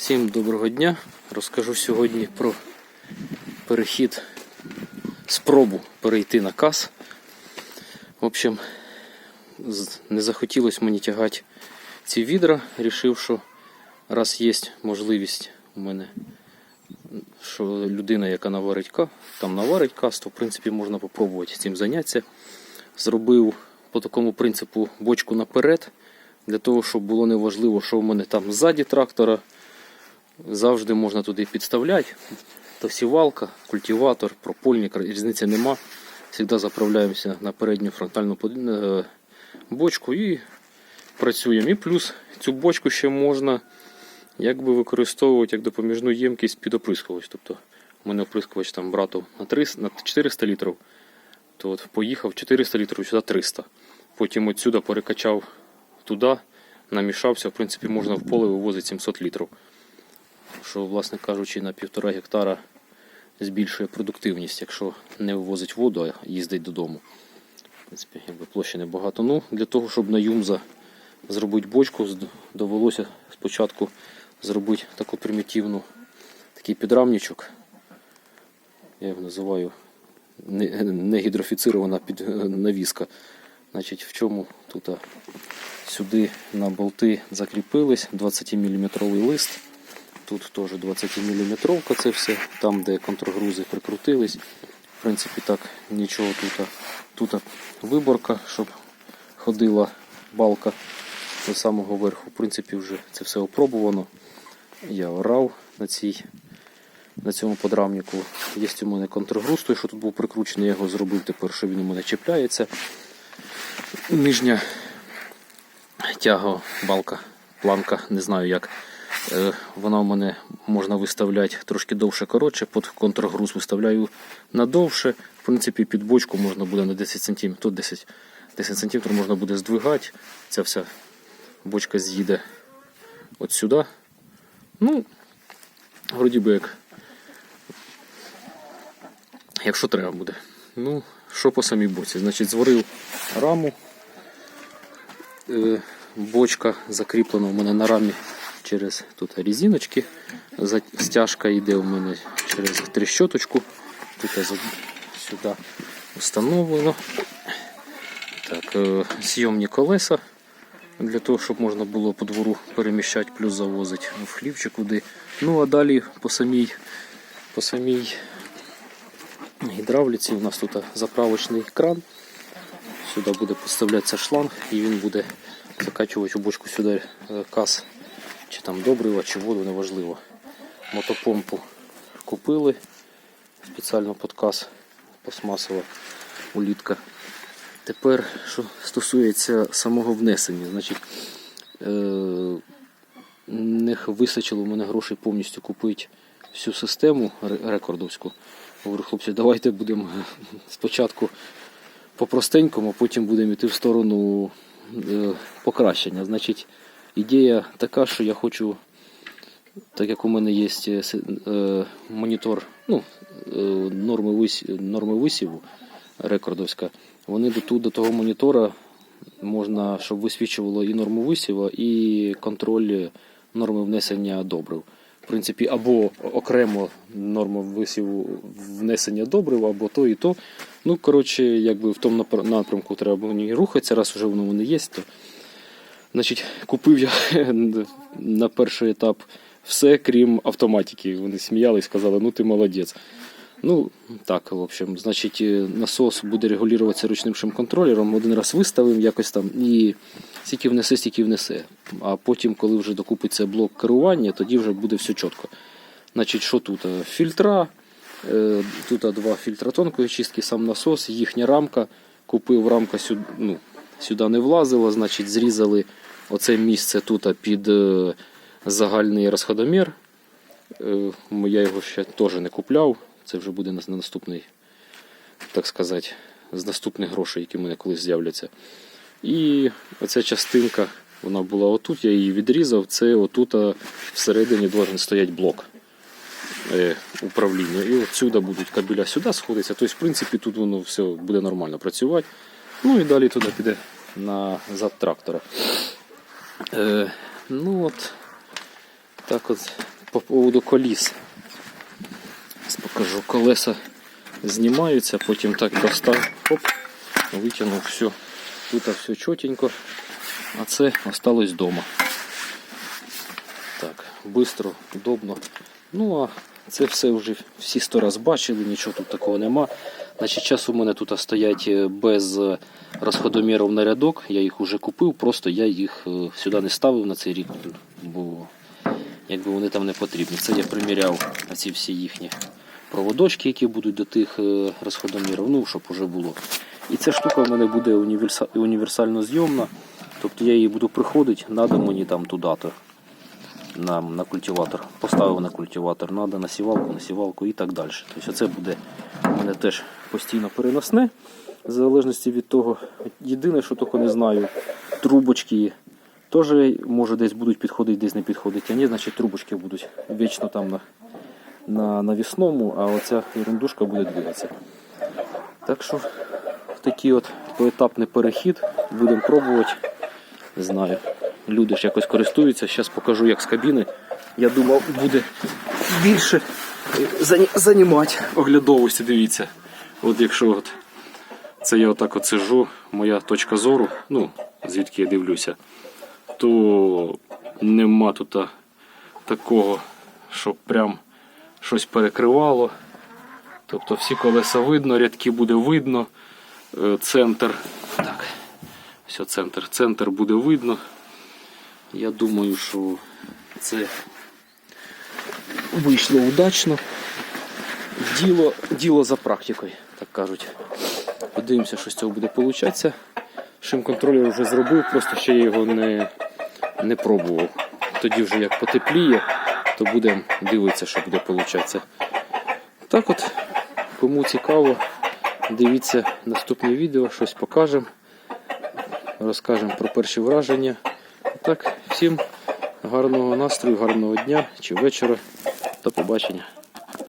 Всім доброго дня. Розкажу сьогодні про перехід, спробу перейти на каз. В общем, не захотілося мені тягати ці відра. Рішив, що раз є можливість у мене, що людина, яка наварить там наварить каз, то в принципі можна попробувати цим зайнятися. Зробив по такому принципу бочку наперед, для того, щоб було неважливо, що в мене там ззаді трактора. Завжди можна туди підставляти. То сівалка, культиватор, пропольник, різниці нема. Завжди заправляємося на передню фронтальну е, бочку і працюємо. І плюс цю бочку ще можна якби використовувати як допоміжну ємкість під оприскувач. Тобто у мене оприскувач там брату на 300, на 400 літрів, то от поїхав 400 літрів, сюди 300. Потім отсюди перекачав туди, намішався. В принципі, можна в поле вивозити 700 літрів що, власне кажучи, на півтора гектара збільшує продуктивність, якщо не вивозить воду, а їздить додому. В принципі, якби площі небагато. Ну, для того, щоб на юмза зробити бочку, довелося спочатку зробити таку примітивну такий підрамничок. Я його називаю не, не під, навіска. Значить, в чому тут сюди на болти закріпились 20-мм лист. Тут теж 20 мм це все, там де контргрузи прикрутились. В принципі, так нічого тут. Тут виборка, щоб ходила балка до самого верху. В принципі, вже це все опробувано. Я орав на цій, на цьому подрамнику. Є у мене контргруз, той, що тут був прикручений, я його зробив тепер, що він у мене чіпляється. Нижня тяга, балка, планка, не знаю як. Е, Вона у мене можна виставляти трошки довше коротше, під контргруз виставляю надовше. В принципі, під бочку можна буде на 10 см, тут 10, 10 см можна буде здвигати. Ця вся бочка з'їде от сюди. Ну, вроді би як. Якщо треба буде. Ну, що по самій боці? Значить, зварив раму. Е, бочка закріплена у мене на рамі через тут резиночки. Стяжка йде у мене через трещоточку. Тут сюди встановлено. Так, е, зйомні колеса для того, щоб можна було по двору переміщати, плюс завозити в хлів чи куди. Ну а далі по самій, по самій гідравліці у нас тут заправочний кран. Сюди буде поставлятися шланг і він буде закачувати у бочку сюди е, каз, чи там добрива, чи воду, неважливо. Мотопомпу купили спеціально під каз пластмасова улітка. Тепер, що стосується самого внесення, значить, е, не вистачило в мене грошей повністю купити всю систему рекордовську. Говорю, хлопці, давайте будемо спочатку по-простенькому, потім будемо йти в сторону е, покращення. Значить, ідея така, що я хочу, так як у мене є е, е, монітор ну, е, норми, вис, норми висіву рекордовська, вони до, до того монітора можна, щоб висвічувало і норму висіва, і контроль норми внесення добрив. В принципі, або окремо норма висіву внесення добрив, або то і то. Ну, коротше, якби в тому напрямку треба мені рухатися, раз вже воно не є, то значить, купив я на перший етап все, крім автоматики. Вони сміялись, сказали, ну ти молодець. Ну, так, в общем, значить, е, насос буде регулюватися ручним шим-контролером. Один раз виставив якось там і стільки внесе, стільки внесе. А потім, коли вже докупиться блок керування, тоді вже буде все чітко. Значить, що тут? Е, Фільтра, е, тут два фільтра тонкої чистки, сам насос, їхня рамка. Купив рамка сюди, ну, сюди не влазила, значить, зрізали оце місце тут під е, загальний розходомір. Е, Я його ще теж не купляв. Це вже буде на на наступний, так сказати, з наступних грошей, які в мене колись з'являться. І оця частинка, вона була отут, я її відрізав. Це отут всередині должен стояти блок е, управління. І отсюди будуть кабеля сюди сходитися. Тобто, в принципі, тут воно все буде нормально працювати. Ну і далі туди піде на зад трактора. Е, ну от, так от по поводу коліс. Покажу, колеса знімаються, потім так достав, хоп, витягнув все. Тут все чотенько, а це осталось вдома. Так, швидко, удобно. Ну а це все вже всі сто раз бачили, нічого тут такого нема. Значить, час у мене тут стоять е, без е, розходомірів на рядок. Я їх вже купив, просто я їх е, сюди не ставив на цей рік, бо якби вони там не потрібні. Це я приміряв ці всі їхні проводочки, які будуть до тих розходомірів, ну, щоб уже було. І ця штука в мене буде універсально зйомна. Тобто я її буду приходити, надо мені там туди-то на, на культиватор. Поставив на культиватор, надо на сівалку, на сівалку і так далі. Тобто це буде мене теж постійно переносне, в залежності від того. Єдине, що тільки не знаю, трубочки теж може десь будуть підходити, десь не підходити. А ні, значить трубочки будуть вічно там на, на навісному, а оця ерундушка буде двигатися. Так що такий от поетапний перехід. Будемо пробувати. Не знаю. Люди ж якось користуються. Зараз покажу, як з кабіни. Я думав, буде більше зані- займати оглядовості. Дивіться. От якщо от це я отак от сижу, моя точка зору, ну, звідки я дивлюся, то нема тут такого, щоб прям щось перекривало. Тобто всі колеса видно, рядки буде видно, е, центр. Так, все, центр. Центр буде видно. Я думаю, що це вийшло удачно. Діло, діло за практикою, так кажуть. Подивимося, що з цього буде получатися. Шим-контролер вже зробив, просто ще я його не, не пробував. Тоді вже як потепліє, то будемо дивитися, що буде получатися. Так от, кому цікаво, дивіться наступне відео, щось покажемо, розкажемо про перші враження. Так, всім гарного настрою, гарного дня чи вечора. До побачення.